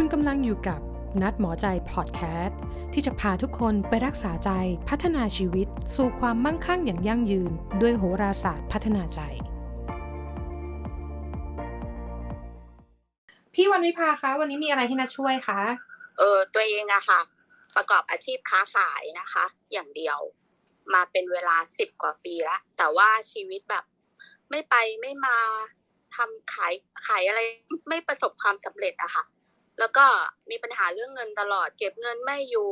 คุณกำลังอยู่กับนัดหมอใจพอดแคสต์ที่จะพาทุกคนไปรักษาใจพัฒนาชีวิต สู่ความมั่งคั่งอย่างยั่งยืน ด้วยโหราศาสตร์พัฒนาใจ พี่วันวิภาคะ วันนี้มีอะไรที่นัดช่วยคะเออตัวเองอะค่ะ ประกอบอาชีพค้าขายนะคะ อย่างเดียว มาเป็นเวลาสิบกว่าปีล้วแต่ว่าชีวิตแบบไม่ไปไม่มาทำขายขายอะไรไม่ประสบความสำเร็จอะค่ะ แล้วก็มีปัญหาเรื่องเงินตลอด เก็บเงินไม่อยู่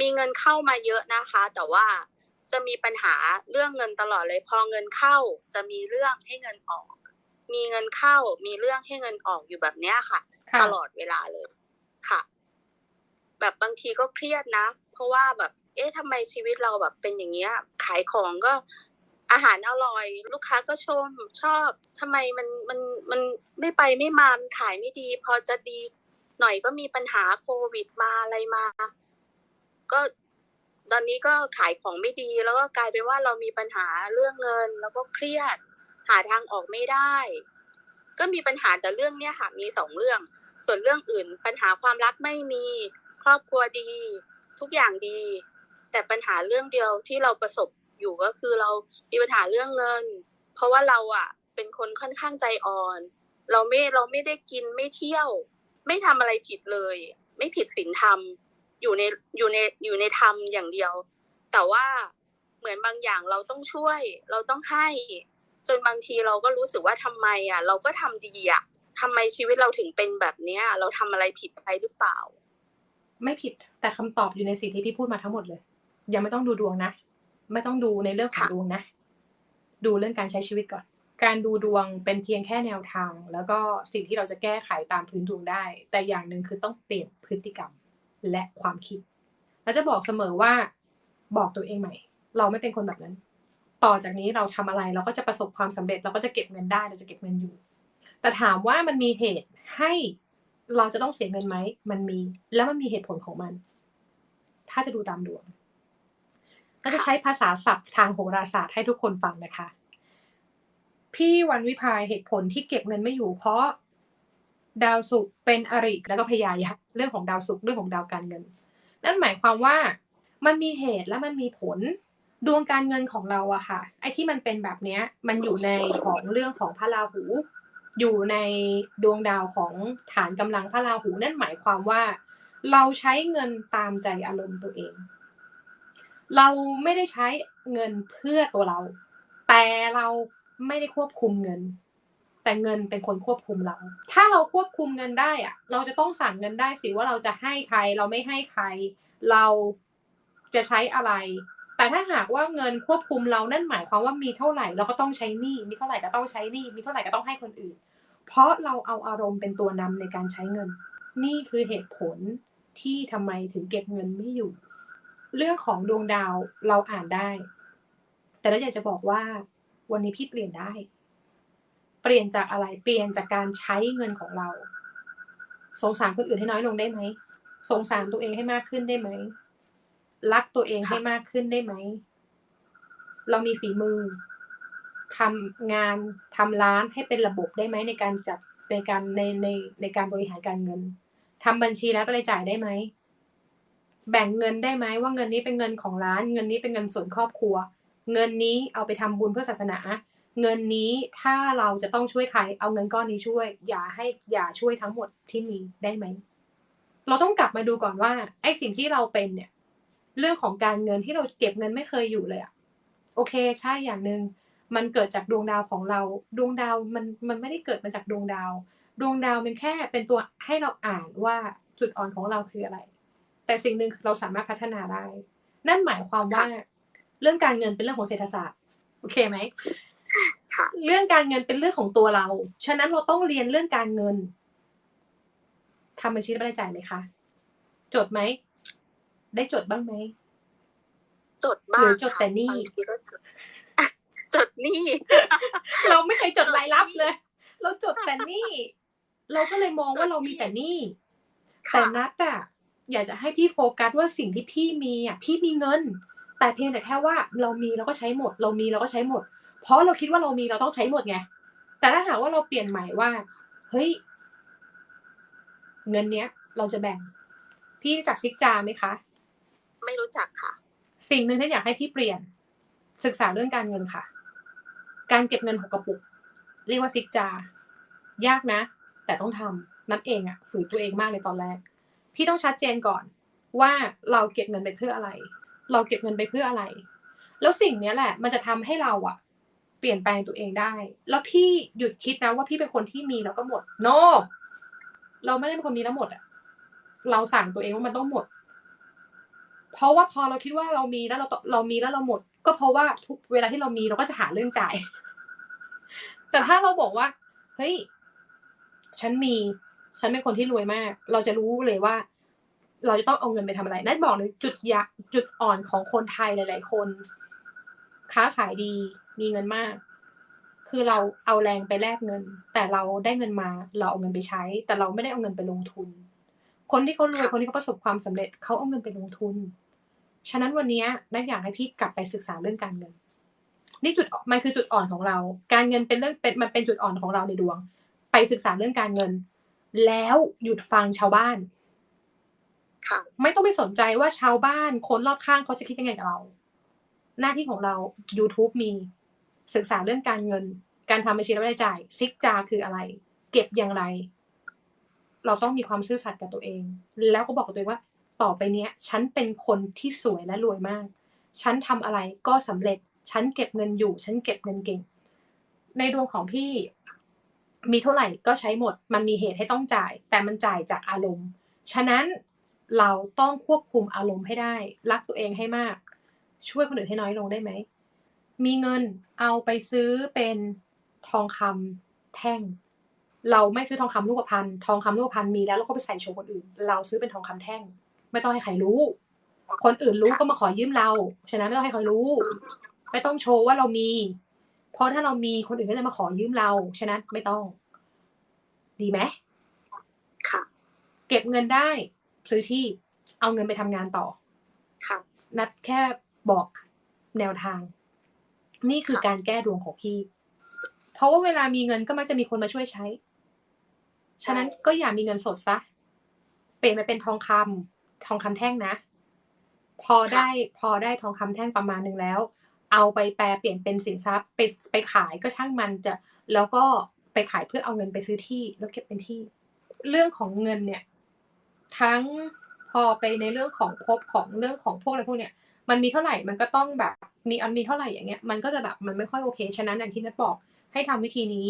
มีเงินเข้ามาเยอะนะคะ แต่ว่าจะมีปัญหาเรื่องเงินตลอดเลย พอเงินเข้าจะมีเรื่องให้เงินออก มีเงินเข้ามีเรื่องให้เงินออกอยู่แบบเนี้ยค่ะค่ะตลอดเวลาเลยค่ะ แบบบางทีก็เครียดนะ เพราะว่าแบบ เอ๊ะทำไมชีวิตเราแบบเป็นอย่างเงี้ย ขายของก็อาหารอร่อย ลูกค้าก็ชมชอบทำไมมันมันมันไม่ไปไม่มามันขายไม่ดี พอจะดี หน่อยก็มีปัญหาโควิดมาอะไรมา ก็ตอนนี้ก็ขายของไม่ดีแล้วก็กลายเป็นว่าเรามีปัญหาเรื่องเงิน แล้วก็เครียด หาทางออกไม่ได้ ก็มีปัญหาแต่เรื่องเนี้ยค่ะมีสองเรื่อง ส่วนเรื่องอื่น ปัญหาความรักไม่มีครอบครัวดี ทุกอย่างดี แต่ปัญหาเรื่องเดียวที่เราประสบอยู่ก็คือเรามีปัญหาเรื่องเงิน เพราะว่าเราอะ เป็นคนค่อนข้างใจอ่อน เราไม่เราไม่ได้กินไม่เที่ยว ไม่ทำอะไรผิดเลย ไม่ผิดศีลธรรมอยู่ในอยู่ในอยู่ในธรรมอย่างเดียว แต่ว่าเหมือนบางอย่างเราต้องช่วย เราต้องให้ จนบางทีเราก็รู้สึกว่าทำไมอะ เราก็ทำดีอะทำไมชีวิตเราถึงเป็นแบบเนี้ย เราทำอะไรผิดไปหรือเปล่า ไม่ผิดแต่คำตอบอยู่ในสิ่งที่พี่พูดมาทั้งหมดเลย ยังไม่ต้องดูดวงนะ ไม่ต้องดูในเรื่องของค่ะดวงนะ ดูเรื่องการใช้ชีวิตก่อน การดูดวงเป็นเพียงแค่แนวทาง แล้วก็สิ่งที่เราจะแก้ไขตามพื้นดวงได้ แต่อย่างหนึ่งคือต้องเปลี่ยนพฤติกรรมและความคิดแล้วจะบอกเสมอว่าบอกตัวเองใหม่ เราไม่เป็นคนแบบนั้น ต่อจากนี้เราทำอะไรเราก็จะประสบความสำเร็จ เราก็จะเก็บเงินได้เราจะเก็บเงินอยู่ แต่ถามว่ามันมีเหตุให้เราจะต้องเสียเงินไหมมันมี แล้วมันมีเหตุผลของมัน ถ้าจะดูตามดวงก็จะใช้ภาษาศัพท์ทางโหราศาสตร์ให้ทุกคนฟังนะคะ พี่วันวิพายเหตุผลที่เก็บเงินไม่อยู่เพราะ ดาวศุกร์เป็นอริแล้วก็พยายักเรื่องของดาวศุกร์เรื่องของดาวการเงิน นั่นหมายความว่ามันมีเหตุและมันมีผลดวงการเงินของเราอะค่ะ ไอ้ที่มันเป็นแบบเนี้ย มันอยู่ในของเรื่องของพระราหู อยู่ในดวงดาวของฐานกำลังพระราหูนั่นหมายความว่า เราใช้เงินตามใจอารมณ์ตัวเอง เราไม่ได้ใช้เงินเพื่อตัวเรา แต่เรา ไม่ได้ควบคุมเงิน แต่เงินเป็นคนควบคุมเรา ถ้าเราควบคุมเงินได้อะเราจะต้องสั่งเงินได้สิว่าเราจะให้ใคร เราไม่ให้ใคร เราจะใช้อะไร แต่ถ้าหากว่าเงินควบคุมเรานั่นหมายความว่ามีเท่าไหร่เราก็ต้องใช้หนี้มีเท่าไหร่ก็ต้องใช้หนี้มีเท่าไหร่ก็ต้องให้คนอื่น เพราะเราเอาอารมณ์เป็นตัวนำในการใช้เงิน นี่คือเหตุผลที่ทำไมถึงเก็บเงินไม่อยู่ เรื่องของดวงดาวเราอ่านได้ แต่เราอยากจะบอกว่า วันนี้พี่เปลี่ยนได้ เปลี่ยนจากอะไร เปลี่ยนจากการใช้เงินของเรา สงสารคนอื่นให้น้อยลงได้ไหม สงสารตัวเองให้มากขึ้นได้ไหม รักตัวเองให้มากขึ้นได้ไหม เรามีฝีมือทำงานทำร้านให้เป็นระบบได้ไหมในการจัดในการในในในการบริหารการเงินทำบัญชีและรายจ่ายได้ไหมแบ่งเงินได้ไหมว่าเงินนี้เป็นเงินของร้าน เงินนี้เป็นเงินส่วนครอบครัว เงินนี้เอาไปทำบุญเพื่อศาสนา เงินนี้ถ้าเราจะต้องช่วยใคร เอาเงินก้อนนี้ช่วย อย่าให้อย่าช่วยทั้งหมดที่มีได้ไหม เราต้องกลับมาดูก่อนว่าไอ้สิ่งที่เราเป็นเนี่ย เรื่องของการเงินที่เราเก็บเงินไม่เคยอยู่เลยอะโอเคใช่อย่างหนึ่งมันเกิดจากดวงดาวของเรา ดวงดาวมันมันไม่ได้เกิดมาจากดวงดาว ดวงดาวมันแค่เป็นตัวให้เราอ่านว่าจุดอ่อนของเราคืออะไร แต่สิ่งหนึ่งเราสามารถพัฒนาได้ นั่นหมายความว่า เรื่องการเงินเป็นเรื่องของเศรษฐศาสตร์ โอเคไหมค่ะเรื่องการเงินเป็นเรื่องของตัวเรา ฉะนั้นเราต้องเรียนเรื่องการเงินทำบัญชีรายจ่ายไหมคะ จดไหม ได้จดบ้างไหม จดบ้าหรืงอจดแต่หนี้ค่ะบางทีก็จดจดหนี้เราไม่เคยจดรายรับเลย เราจดแต่หนี่ เราก็เลยมองว่าเรามีแต่หนี่ แต่ค่ะนัดอะอยากจะให้พี่โฟกัสว่าสิ่งที่พี่มีอะพี่มีเงิน แต่เพียงแต่แค่ว่าเรามีเราก็ใช้หมด เรามีเราก็ใช้หมด เพราะเราคิดว่าเรามีเราต้องใช้หมดไง แต่ถ้าหากว่าเราเปลี่ยนใหม่ว่า เฮ้ย เงินเนี้ย เราจะแบ่ง พี่รู้จักซิกจาไหมคะ ไม่รู้จักค่ะ สิ่งหนึ่งที่อยากให้พี่เปลี่ยน ศึกษาเรื่องการเงินค่ะ การเก็บเงินของกระปุก เรียกว่าซิกจา ยากนะ แต่ต้องทำนัดเองอะฝืนตัวเองมากในตอนแรก พี่ต้องชัดเจนก่อนว่าเราเก็บเงินไปเพื่ออะไร เราเก็บเงินไปเพื่ออะไร แล้วสิ่งเนี้ยแหละ มันจะทำให้เราอะเปลี่ยนแปลงตัวเองได้ แล้วพี่หยุดคิดนะว่าพี่เป็นคนที่มีแล้วก็หมด โนเราไม่ได้เป็นคนมีแล้วหมดอะเราสั่งตัวเองว่ามันต้องหมด เพราะว่าพอเราคิดว่าเรามีแล้วเราตเรามีแล้วเราหมด ก็เพราะว่าทุกเวลาที่เรามีเราก็จะหาเรื่องจ่าย แต่ถ้าเราบอกว่า เฮ้ย ฉันมี ฉันเป็นคนที่รวยมาก เราจะรู้เลยว่า เราจะต้องเอาเงินไปทำอะไรนั่นบอกเลยจุดยะจุดอ่อนของคนไทยหลาย ๆ คน ค้าขายดีมีเงินมาก คือเราเอาแรงไปแลกเงิน แต่เราได้เงินมา เราเอาเงินไปใช้ แต่เราไม่ได้เอาเงินไปลงทุน คนที่เขารวยคนที่เขาประสบความสำเร็จเขาเอาเงินไปลงทุน ฉะนั้นวันนี้นักอยากให้พี่กลับไปศึกษาเรื่องการเงิน นี่จุดมันคือจุดอ่อนของเรา การเงินเป็นเรื่องเป็นมันเป็นจุดอ่อนของเราในดวง ไปศึกษาเรื่องการเงิน แล้วหยุดฟังชาวบ้าน ค่ะ ไม่ต้องไปสนใจว่าชาวบ้านคนรอบข้างเขาจะคิดยังไงกับเรา หน้าที่ของเรา YouTube มีศึกษาเรื่องการเงิน การทำบัญชีรายจ่ายซิกจาคืออะไร เก็บอย่างไร เราต้องมีความซื่อสัตย์กับตัวเอง แล้วก็บอกกับตัวเองว่า ต่อไปเนี้ย ฉันเป็นคนที่สวยและรวยมาก ฉันทำอะไรก็สำเร็จ ฉันเก็บเงินอยู่ ฉันเก็บเงินเก่ง ในดวงของพี่มีเท่าไหร่ก็ใช้หมด มันมีเหตุให้ต้องจ่าย แต่มันจ่ายจากอารมณ์ ฉะนั้น เราต้องควบคุมอารมณ์ให้ได้ รักตัวเองให้มาก ช่วยคนอื่นให้น้อยลงได้ไหม มีเงินเอาไปซื้อเป็นทองคำแท่ง เราไม่ซื้อทองคำรูปพรรณทองคำรูปพรรณมีแล้วเราก็ไปใส่โชว์คนอื่น เราซื้อเป็นทองคำแท่ง ไม่ต้องให้ใครรู้ คนอื่นรู้ก็มาขอยืมเรา ฉะนั้นไม่ต้องให้ใครรู้ ไม่ต้องโชว์ว่าเรามี เพราะถ้าเรามีคนอื่นก็จะมาขอยืมเรา ฉะนั้นไม่ต้อง ดีไหมค่ะ เก็บเงินได้ ซื้อที่เอาเงินไปทำงานต่อ ค่ะ นัดแค่บอกแนวทาง นี่คือการแก้ดวงของพี่ เพราะว่าเวลามีเงินก็มักจะมีคนมาช่วยใช้ ฉะนั้นก็อย่ามีเงินสดซะ เปลี่ยนมาเป็นทองคำทองคำแท่งนะ พอได้พอได้ทองคำแท่งประมาณหนึ่งแล้ว เอาไปแปลเปลี่ยนเป็นสินทรัพย์ไปไปขายก็ช่างมันจะแล้วก็ไปขายเพื่อเอาเงินไปซื้อที่แล้วเก็บเป็นที่ เรื่องของเงินเนี่ย ทั้งพอไปในเรื่องของภพของเรื่องของพวกอะไรพวกเนี้ยมันมีเท่าไหร่มันก็ต้องแบบมีอันมีเท่าไหร่อย่างเงี้ยมันก็จะแบบมันไม่ค่อยโอเคฉะนั้นอย่างที่นัทบอกให้ทำวิธีนี้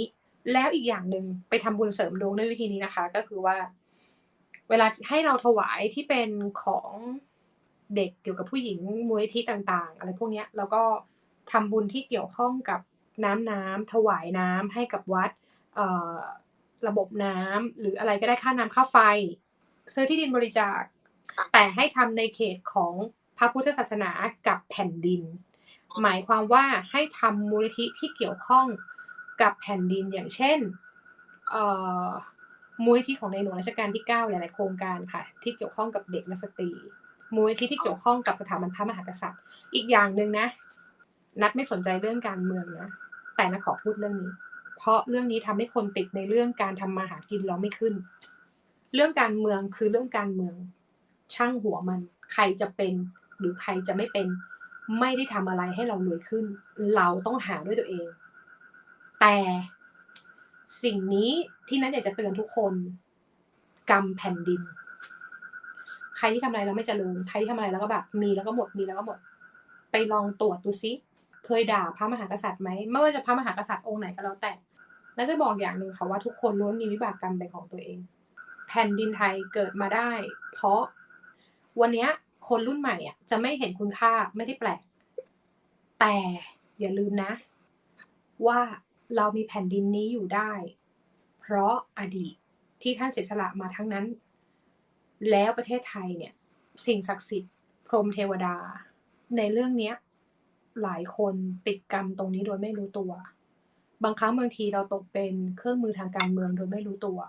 แล้วอีกอย่างหนึ่งไปทำบุญเสริมดวงด้วยวิธีนี้นะคะ ก็คือว่า เวลาให้เราถวายที่เป็นของเด็กเกี่ยวกับผู้หญิงมูลนิธิต่าง ๆ อะไรพวกเนี้ยแล้วก็ทำบุญที่เกี่ยวข้องกับน้ำน้ำถวายน้ำให้กับวัดระบบน้ำหรืออะไรก็ได้ค่าน้ำค่าไฟ ซื้อที่ดินบริจาค แต่ให้ทำในเขตของพระพุทธศาสนากับแผ่นดิน หมายความว่าให้ทำมูลนิธิที่เกี่ยวข้องกับแผ่นดินอย่างเช่นเอ่อมูลนิธิของในหลวงรัชกาลที่ 9 หลาย ๆ โครงการค่ะ ที่เกี่ยวข้องกับเด็กและสตรีมูลนิธิที่เกี่ยวข้องกับสถาบันพระมหากษัตริย์ อีกอย่างหนึ่งนะ นัดไม่สนใจเรื่องการเมืองนะ แต่นัดขอพูดเรื่องนี้ เพราะเรื่องนี้ทำให้คนติดในเรื่องการทำมาหากินเราไม่ขึ้น เรื่องการเมืองคือเรื่องการเมืองช่างหัวมัน ใครจะเป็นหรือใครจะไม่เป็น ไม่ได้ทำอะไรให้เรารวยขึ้น เราต้องหาด้วยตัวเอง แต่สิ่งนี้ที่นัทอยากจะเตือนทุกคน กรรมแผ่นดิน ใครที่ทำอะไรแล้วไม่เจริญใครที่ทำอะไรแล้วก็แบบมีแล้วก็หมดมีแล้วก็หมด ไปลองตรวจดูซิเคยด่าพระมหากษัตริย์ไหมไม่ว่าจะพระมหากษัตริย์องค์ไหนก็แล้วแต่นัทจะบอกอย่างหนึ่งค่ะว่าทุกคนล้วนมีวิบากกรรมเป็นของตัวเอง ผ่นดินไทยเกิดมาได้ เพราะวันนี้คนรุ่นใหม่อะจะไม่เห็นคุณค่าไม่ได้แปลก แต่อย่าลืมนะ ว่าเรามีแผ่นดินนี้อยู่ได้ เพราะอดีตที่ท่านเสียสละมาทั้งนั้น แล้วประเทศไทยเนี่ย สิ่งศักดิ์สิทธิ์ พรมเทวดา ในเรื่องเนี้ย หลายคนติดกรรมตรงนี้โดยไม่รู้ตัว บางครั้งบางทีเราตกเป็นเครื่องมือทางการเมืองโดยไม่รู้ตัว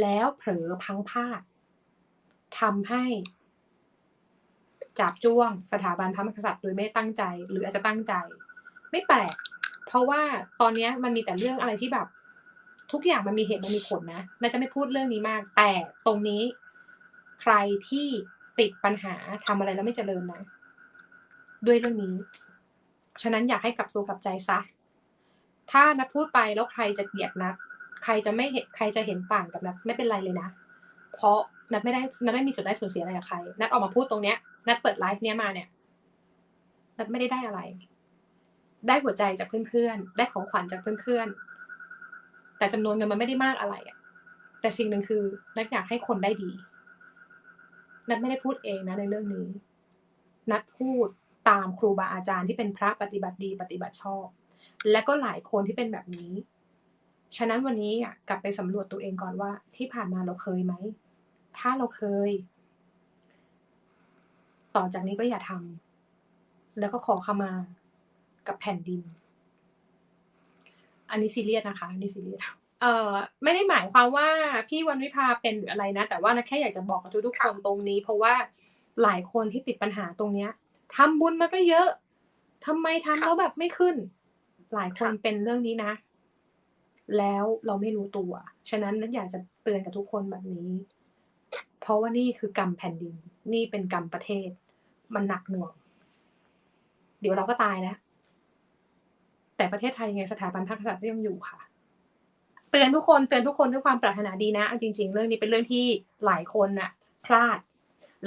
แล้วเผลอพังพลาดทำให้จับจ้วงสถาบันพระมหากษัตริย์โดยไม่ตั้งใจ หรืออาจจะตั้งใจ ไม่แปลก เพราะว่าตอนเนี้ยมันมีแต่เรื่องอะไรที่แบบ ทุกอย่างมันมีเหตุมันมีผลนะน่าจะไม่พูดเรื่องนี้มาก แต่ตรงนี้ใครที่ติดปัญหาทำอะไรแล้วไม่เจริญนะ ด้วยเรื่องนี้ ฉะนั้นอยากให้กลับตัวกลับใจซะ ถ้านัดพูดไปแล้วใครจะเกลียดนัด ใครจะไม่เห็นใครจะเห็นต่างกับนัดไม่เป็นไรเลยนะ เพราะนัดไม่ได้นัดไม่มีส่วนได้ส่วนเสียอะไรกับใคร นัดออกมาพูดตรงเนี้ย นัดเปิดไลฟ์เนี้ยมาเนี่ย นัดไม่ได้ได้อะไร ได้หัวใจจากเพื่อนๆ ได้ของขวัญจากเพื่อนๆ แต่จำนวนเงินมันไม่ได้มากอะไรอะแต่สิ่งหนึ่งคือ นัดอยากให้คนได้ดี นัดไม่ได้พูดเองนะในเรื่องนี้ นัดพูดตามครูบาอาจารย์ที่เป็นพระปฏิบัติดีปฏิบัติชอบ และก็หลายคนที่เป็นแบบนี้ ฉะนั้นวันนี้อะกลับไปสำรวจตัวเองก่อนว่า ที่ผ่านมาเราเคยไหม ถ้าเราเคย ต่อจากนี้ก็อย่าทำแล้วก็ขอขมากับแผ่นดิน อันนี้ซีเรียสนะคะ อันนี้ซีเรียสเอ่อไม่ได้หมายความว่าพี่วันวิภาเป็นหรืออะไรนะ แต่ว่านะแค่อยากจะบอกกับทุกๆคนตรงนี้ เพราะว่าหลายคนที่ติดปัญหาตรงเนี้ยทำบุญมาก็เยอะทำไมทำแล้วแบบไม่ขึ้น หลายคนเป็นเรื่องนี้นะ แล้วเราไม่รู้ตัว ฉะนั้นนันอยากจะเตือนกับทุกคนแบบนี้ เพราะว่านี่คือกรรมแผ่นดิน นี่เป็นกรรมประเทศ มันหนักหน่วง เดี๋ยวเราก็ตายแล้ว แต่ประเทศไทยยังไงสถาบันพระกษัตริย์ก็ยังอยู่ค่ะ เตือนทุกคนเตือนทุกคนด้วยความปรารถนาดีนะจริง ๆ เรื่องนี้เป็นเรื่องที่หลายคนน่ะ พลาด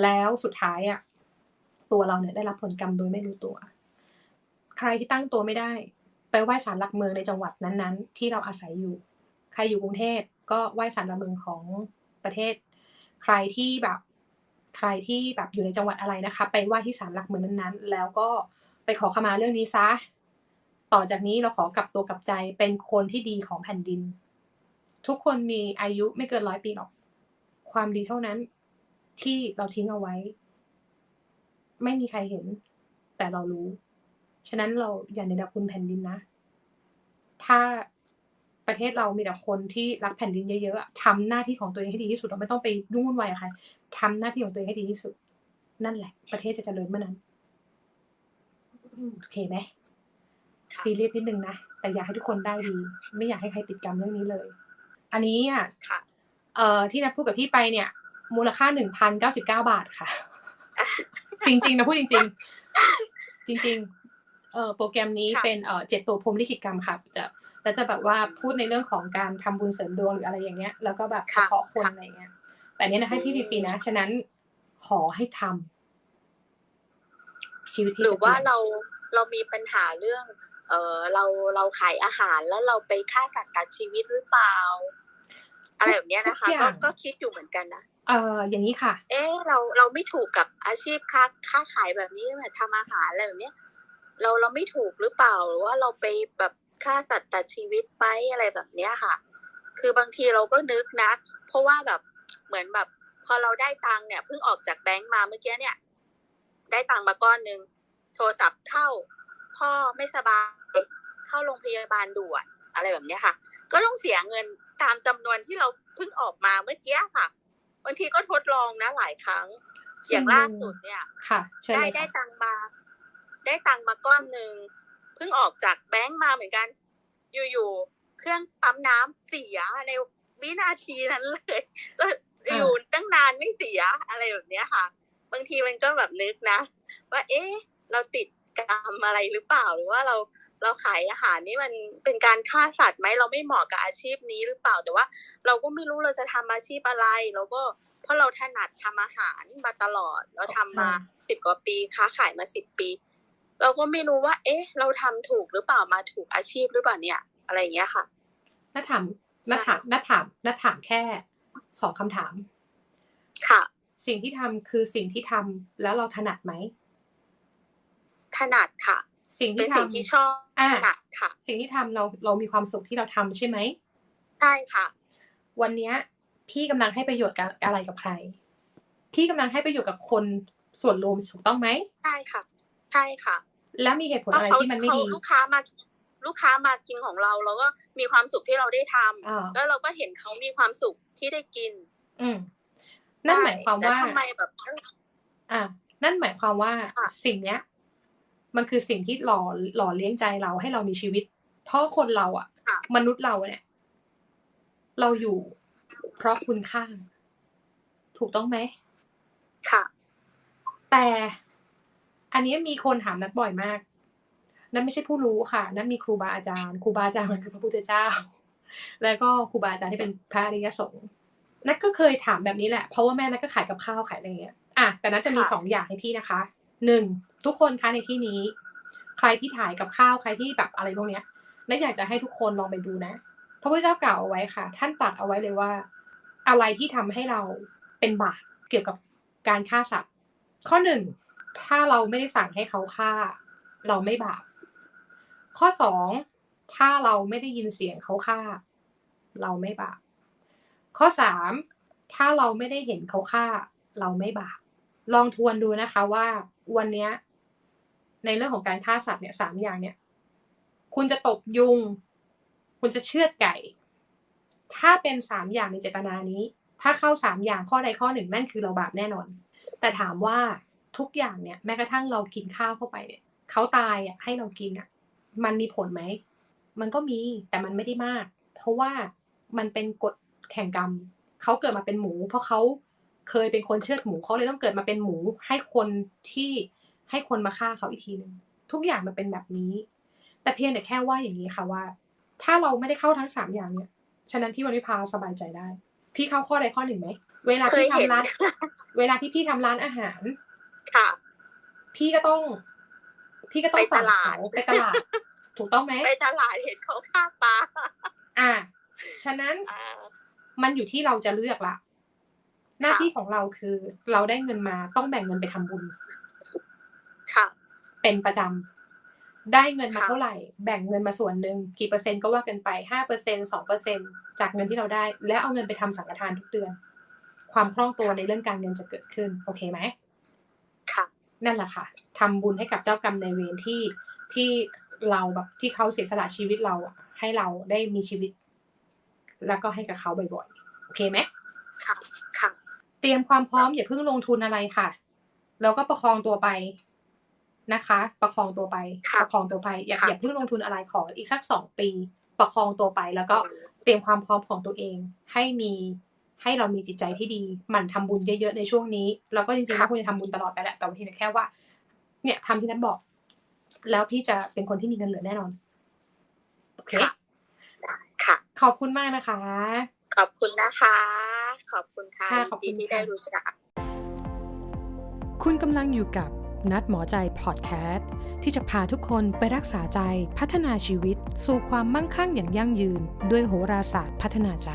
แล้วสุดท้ายอะตัวเราเนี่ยได้รับผลกรรมโดยไม่รู้ตัว ใครที่ตั้งตัวไม่ได้ ไปไหว้ศาลหลักเมืองในจังหวัดนั้นๆ ที่เราอาศัยอยู่ ใครอยู่กรุงเทพก็ไหว้ศาลหลักเมืองของประเทศ ใครที่แบบใครที่แบบอยู่ในจังหวัดอะไรนะคะ ไปไหว้ที่ศาลหลักเมืองนั้นๆ แล้วก็ไปขอขมาเรื่องนี้ซะ ต่อจากนี้เราขอกลับตัวกลับใจเป็นคนที่ดีของแผ่นดิน ทุกคนมีอายุไม่เกินร้อยปีหรอก ความดีเท่านั้นที่เราทิ้งเอาไว้ ไม่มีใครเห็น แต่เรารู้ ฉะนั้นเราอย่าในดับคุณแผ่นดินนะ ถ้าประเทศเรามีแต่คนที่รักแผ่นดินเยอะๆอะทำหน้าที่ของตัวเองให้ดีที่สุดเราไม่ต้องไปยุ่งวุ่นวายกับใครทำหน้าที่ของตัวเองให้ดีที่สุด นั่นแหละ ประเทศจะเจริญเมื่อนั้นโอเคไหมซีเรียสนิดนึงนะแต่อยากให้ทุกคนได้ดี ไม่อยากให้ใครติดกรรมเรื่องนี้เลย อันนี้อะค่ะเอ่อที่นัดพูดกับพี่ไปเนี่ย มูลค่าหนึ่งพันเก้าสิบเก้าบาทค่ะ จริงๆนะพูดจริง ๆ จริง ๆ เอ่อโปรแกรมนี้ค่ะเป็นเอ่อเจ็ดตัวพรหมลิขิตกรรมค่ะจะแล้วจะแบบว่าพูดในเรื่องของการทำบุญเสริมดวงหรืออะไรอย่างเงี้ย แล้วก็แบบเฉค่ะพาะคนค่ะอะไรเงี้ย แต่เนี้ยนะให้พี่อืฟรีมๆนะ ฉะนั้นขอให้ทำชีวิตพี่หรือจะเปว่าลี่ยนเราเรามีปัญหาเรื่อง เออเราเราขายอาหารแล้วเราไปฆ่าสัตว์ตัดชีวิตหรือเปล่า อะไรแบบเนี้ยนะคะทุกอก็ย่างก็คิดอยู่เหมือนกันนะเอ่ออย่างนี้ค่ะ เอ๊ะเราเราไม่ถูกกับอาชีพค้าค้าขายแบบนี้แบบทำอาหารอะไรแบบเนี้ย เราเราไม่ถูกหรือเปล่าหรือว่าเราไปแบบฆ่าสัตว์ตัดชีวิตไหมอะไรแบบเนี้ยค่ะ คือบางทีเราก็นึกนะ เพราะว่าแบบเหมือนแบบ พอเราได้ตังค์เนี่ยเพิ่งออกจากแบงก์มาเมื่อกี้เนี่ย ได้ตังค์มาก้อนหนึ่งโทรศัพท์เข้า พ่อไม่สบายเข้าโรงพยาบาลด่วนอะไรแบบเนี้ยค่ะ ก็ต้องเสียเงินตามจำนวนที่เราเพิ่งออกมาเมื่อกี้ค่ะบางทีก็ทดลองนะหลายครั้ง อย่างล่าสุดเนี่ย ค่ะเชิญได้เลยได้ค่ะตังค์มา ได้ตังค์มาก้อนหนึ่งเพิ่งออกจากแบงก์มาเหมือนกัน อยู่ๆเครื่องปั๊มน้ำเสียในวินาทีนั้นเลยจะอยู่ตั้งนานไม่เสียอะไรแบบเนี้ยค่ะ บางทีมันก็แบบนึกนะ ว่า เอ๊ะ เราติดกรรมอะไรหรือเปล่าหรือว่าเราเราขายอาหารนี่มันเป็นการฆ่าสัตว์ไหมเราไม่เหมาะกับอาชีพนี้หรือเปล่าแต่ว่า เราก็ไม่รู้เราจะทำอาชีพอะไร เราก็เพราะเราถนัดทำอาหารมาตลอด เราทำมาสิบกว่าปีค้าขายมาสิบปี เราก็ไม่รู้ว่า เอ๊ะ เราทำถูกหรือเปล่ามาถูกอาชีพหรือเปล่าเนี่ย อะไรอย่างเงี้ยค่ะนัดถามนัดถามนัดถามนัดถามแค่สองคำถาม ค่ะ สิ่งที่ทำคือสิ่งที่ทำแล้วเราถนัดไหมถนัดค่ะ สิ่งเป็ที่นทำสิ่งที่ชอบอ่าถนัดค่ะ สิ่งที่ทำเราเรามีความสุขที่เราทำใช่ไหมใช่ค่ะ วันเนี้ยพี่กำลังให้ประโยชน์กับอะไรกับใคร พี่กำลังให้ประโยชน์กับคนส่วนรวมถูกต้องไหมใช่ค่ะ ใช่ค่ะ แล้วมีเหตุผลเพราะอะไรเขาที่มันไม่เขาดีลูกค้ามาลูกค้ามากินของเราเราก็มีความสุขที่เราได้ทำอ่าแล้วเราก็เห็นเขามีความสุขที่ได้กิน อืมนั่นหมายความแต่ว่าทำไมแบบอ่านั่นหมายความว่าค่ะสิ่งเนี้ย มันคือสิ่งที่หล่อหล่อเลี้ยงใจเราให้เรามีชีวิต เพราะคนเราอะค่ะมนุษย์เราเนี่ย เราอยู่เพราะคุณค่า ถูกต้องไหมแต่ อันนี้มีคนถามนัดบ่อยมาก นัทไม่ใช่ผู้รู้ค่ะ นัทมีครูบาอาจารย์ ครูบาอาจารย์มันคือพระพุทธเจ้า แล้วก็ครูบาอาจารย์ที่เป็นพระอริยสงฆ์นัทก็เคยถามแบบนี้แหละ เพราะว่าแม่นัทก็ขายกับข้าวขายอะไรเงี้ย อะ แต่นัทจะมีค่ะสองอย่างให้พี่นะคะ หนึ่งทุกคนคะในที่นี้ ใครที่ถ่ายกับข้าวใครที่แบบอะไรพวกเนี้ยนัทอยากจะให้ทุกคนลองไปดูนะ พระพุทธเจ้ากล่าวเอาไว้ค่ะ ท่านตรัดเอาไว้เลยว่า อะไรที่ทำให้เราเป็นบาปเกี่ยวกับการฆ่าสัตว์ ข้อหนึ่ง ถ้าเราไม่ได้สั่งให้เขาฆ่า เราไม่บาป ข้อสองถ้าเราไม่ได้ยินเสียงเขาฆ่า เราไม่บาป ข้อสามถ้าเราไม่ได้เห็นเขาฆ่า เราไม่บาป ลองทวนดูนะคะว่าวันเนี้ยในเรื่องของการฆ่าสัตว์เนี่ยสามอย่างเนี่ย คุณจะตบยุง คุณจะเชือดไก่ ถ้าเป็นสามอย่างในเจตนานี้ ถ้าเข้าสามอย่างข้อใดข้อหนึ่งนั่นคือเราบาปแน่นอน แต่ถามว่า ทุกอย่างเนี่ยแม้กระทั่งเรากินข้าวเข้าไปเนี่ยเขาตายอะให้เรากินอะ มันมีผลไหม มันก็มีแต่มันไม่ได้มาก เพราะว่ามันเป็นกฎแข่งกรรมเขาเกิดมาเป็นหมู เพราะเขาเคยเป็นคนเชือดหมูเขาเลยต้องเกิดมาเป็นหมู ให้คนที่ให้คนมาฆ่าเขาอีกทีหนึ่งทุกอย่างมันเป็นแบบนี้ แต่เพียงแต่แค่ว่าอย่างนี้ค่ะว่า ถ้าเราไม่ได้เข้าทั้งสามอย่างเนี่ยฉะนั้นพี่วันวิพาสบายใจได้ พี่เข้าข้อใดข้อหนึ่งไหมเวลาเคที่ยเห็นทำร้าน เวลาที่พี่ทำร้านอาหาร ค่ะ พี่ก็ต้อง พี่ก็ต้องไปตสั่งลาดเขาไปตลาด ถูกต้องไหมไปตลาดเห็นเขาฆ่าปลาอ่า ฉะนั้นอ่ามันอยู่ที่เราจะเลือกละหน้าที่ของเราคือ เราได้เงินมาต้องแบ่งเงินไปทำบุญ ค่ะ เป็นประจำได้เงินมาค่ะเท่าไหร่ แบ่งเงินมาส่วนหนึ่งกี่เปอร์เซ็นต์ก็ว่ากันไปห้าเปอร์เซ็นสองเปอร์เซ็นจากเงินที่เราได้ แล้วเอาเงินไปทำสังฆทานทุกเดือน ความคล่องตัวในเรื่องการเงินจะเกิดขึ้น โอเคไหมค่ะ นั่นแหละค่ะทำบุญให้กับเจ้ากรรมนายเวรที่ที่เราแบบที่เขาเสียสละชีวิตเราอะให้เราได้มีชีวิต แล้วก็ให้กับเขาบ่อยๆโอเคไหมค่ะค่ะเตรียมความพร้อมอย่าเพิ่งลงทุนอะไรค่ะ แล้วก็ประคองตัวไปนะคะ ประคองตัวไปค่ะประคองตัวไป อย่าค่ะอย่าเพิ่งลงทุนอะไรขออีกสักสองปี ประคองตัวไป แล้วก็เตรียมความพร้อมของตัวเอง ให้มี ให้เรามีจิตใจที่ดีหมั่นทำบุญเยอะๆในช่วงนี้แล้วก็จริงๆค่ะแล้วควรจะทำบุญตลอดไปแหละแต่ว่าทีนี้แค่ว่า เนี่ยทำที่นัทบอก แล้วพี่จะเป็นคนที่มีเงินเหลือแน่นอนโอเคค่ะได้ค่ะขอบคุณมากนะคะ ขอบคุณนะคะ ขอบคุณค่ะค่ะขอบยิคุนณดีที่ค่ะได้รู้จักคุณกำลังอยู่กับนัดหมอใจพอดแคสต์ที่จะพาทุกคนไปรักษาใจพัฒนาชีวิต สู่ความมั่งคั่งอย่างยั่งยืน ด้วยโหราศาสตร์พัฒนาใจ